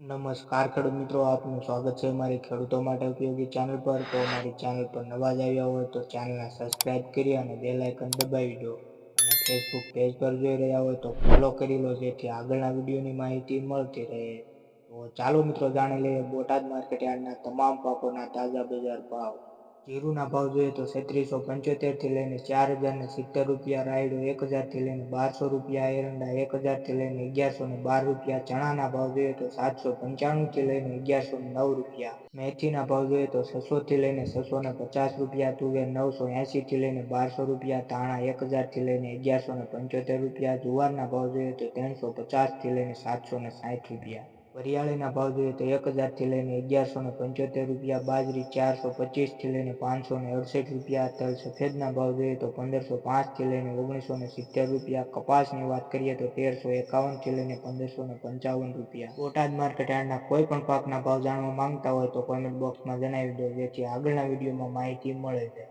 નમસ્કાર ખેડૂત મિત્રો, આપનું સ્વાગત છે મારી ખેડૂતો માટે ઉપયોગી ચેનલ પર. તો મારી ચેનલ પર નવા જ આવ્યા હોય તો ચેનલને સબસ્ક્રાઇબ કરી અને બેલ આઇકન દબાવી દો. અને ફેસબુક પેજ પર જોઈ રહ્યા હોય તો ફોલો કરી લો, જેથી આગળના વિડીયોની માહિતી મળતી રહે. તો ચાલો મિત્રો, જાણી લઈએ બોટાદ માર્કેટ યાર્ડના તમામ પાકોના તાજા બજાર ભાવ. જીરુના ભાવ જોઈએ તો છત્રીસો પંચોતેરથી લઈને ચાર હજારને સિત્તેર રૂપિયા, રાયડો એક હજારથી લઈને બારસો રૂપિયા, એરંડા એક હજારથી લઈને અગિયારસો ને બાર રૂપિયા, ચણાના ભાવ જોઈએ તો સાતસો પંચાણુંથી લઈને અગિયારસો નવ રૂપિયા. મેથીના ભાવ જોઈએ તો છસોથી લઈને છસો ને પચાસ રૂપિયા, તુવેર નવસો એંસીથી લઈને બારસો રૂપિયા, ધાણા એક હજારથી લઈને અગિયારસો ને પંચોતેર રૂપિયા, જુવારના ભાવ જોઈએ તો ત્રણસો પચાસથી લઈને સાતસો ને સાઠ રૂપિયા. વરિયાળીના ભાવ જોઈએ તો એક હજારથી લઈને અગિયારસો ને પંચોતેર રૂપિયા, બાજરી ચારસો પચીસથી લઈને પાંચસો ને અડસઠ રૂપિયા, તલ સફેદના ભાવ જોઈએ તો પંદરસો પાંચથી લઈને ઓગણીસો ને સિત્તેર રૂપિયા, કપાસની વાત કરીએ તો તેરસો એકાવનથી લઈને પંદરસો ને પંચાવન રૂપિયા. બોટાદ માર્કેટ યાર્ડના કોઈ પણ પાકના ભાવ જાણવા માંગતા હોય તો કોમેન્ટ બોક્સમાં જણાવી દો જેથી આગળના વિડીયોમાં માહિતી મળે છે.